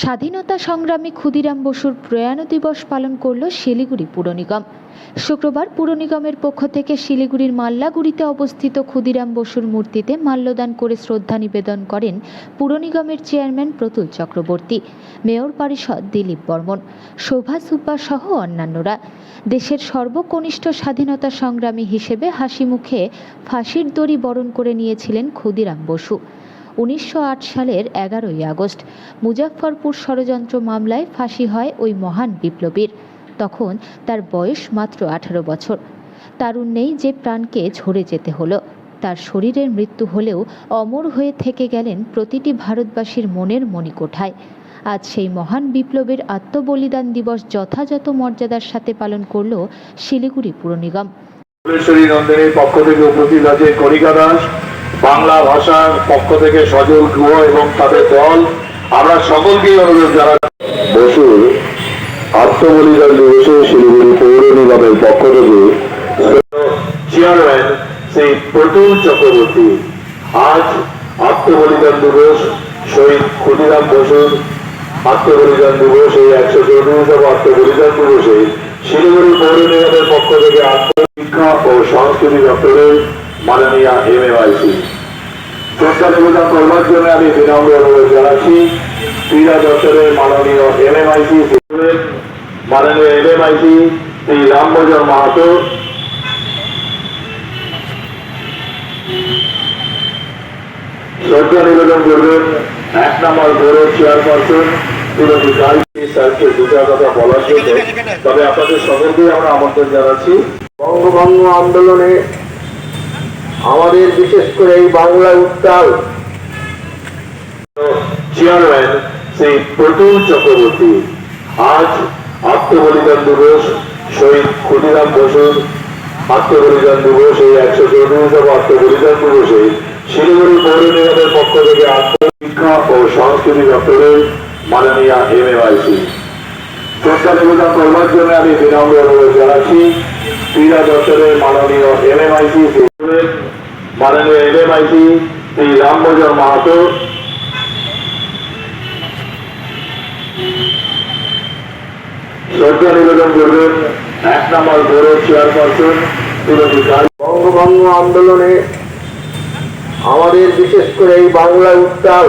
স্বাধীনতা সংগ্রামী ক্ষুদিরাম বসুর প্রয়াণ দিবস পালন করল শিলিগুড়ি পুর নিগম। শুক্রবার পুর নিগমের পক্ষ থেকে শিলিগুড়ির মাল্লাগুড়িতে অবস্থিত ক্ষুদিরাম বসুর মূর্তিতে মাল্যদান করে শ্রদ্ধা নিবেদন করেন পুর নিগমের চেয়ারম্যান প্রতুল চক্রবর্তী, মেয়র পরিষদ দিলীপ বর্মন, শোভা সুব্বা সহ অন্যান্যরা। দেশের সর্বকনিষ্ঠ স্বাধীনতা সংগ্রামী হিসেবে হাসি মুখে ফাঁসির দড়ি বরণ করে নিয়েছিলেন ক্ষুদিরাম বসু। উনিশশো আট সালের এগারোই আগস্ট। মুজাফফরপুর ষড়যন্ত্র মামলায় ফাঁসি হয় ওই মহান বিপ্লবীর। তখন তার বয়স মাত্র আঠারো বছর। তারুণ্যেই যে প্রাণকে ঝরে যেতে হলো। তার শরীরের মৃত্যু হলেও অমর হয়ে থেকে গেলেন প্রতিটি ভারতবাসীর মনের মণিকোঠায়। আজ সেই মহান বিপ্লবের আত্মবলিদান দিবস যথাযথ মর্যাদার সাথে পালন করল শিলিগুড়ি পুর নিগম পক্ষ থেকে উপস্থিত আছে দাস বাংলা ভাষার পক্ষ থেকে সজল গুহ এবং তাদের দল। আমরা সকলকেই অনুরোধ জানাচ্ছি। বসুর আত্মবলিদান দিবসে শিলিগুড়ি পৌর নিগমের পক্ষ থেকে চেয়ারম্যান শ্রী প্রতুল চক্রবর্তী আজ আত্মবলিদান দিবস শহীদ ক্ষুদিরাম বসুর আত্মবলিদান দিবস এই একশো চৌত্রিশতম আত্মবলিদান দিবসে শিলিগুড়ি পৌর নিগমের পক্ষ থেকে আত্মশিক্ষা ও সংস্কৃতি দপ্তরের মাননীয় এম এম আইসি শ্রদ্ধা নিবেদন করবার জন্য আমি বিনম্র অনুরোধ জানাচ্ছি। ক্রীড়া দপ্তরের মাননীয় এম এম আইসি মাননীয় M M IC Shri Rambhajan Mahato. শ্রদ্ধা নিবেদন করবেন এক নম্বর বোর্ডের চেয়ারপারসন আন্দোলনে আমাদের বিশেষ করে এই বাংলা উত্তাল। চেয়ারম্যান শ্রী প্রতুল চক্রবর্তী, আজ আত্মবলিদান দিবস, শহীদ ক্ষুদিরাম বসুর আত্মবলিদান দিবস, এই একশো চৌত্রিশতম আত্মবলিদান দিবসে শিলিগুড়ি পৌর নিগমের পক্ষ থেকে আত্মশিক্ষা ও সংস্কৃতি দপ্তরের মাননীয় এম এম আইসি শ্রদ্ধা নিবেদন করবার জন্য আমি বিনম্র অনুরোধ জানাচ্ছি। ক্রীড়া দপ্তরের মাননীয় এম এম আইসি মাননীয় M M IC Shri Rambhajan Mahato. শ্রদ্ধা নিবেদন করবেন, এক নম্বর বোর্ডের চেয়ারপারসন বঙ্গভঙ্গ আন্দোলনে আমাদের বিশেষ করে এই বাংলা উত্তাল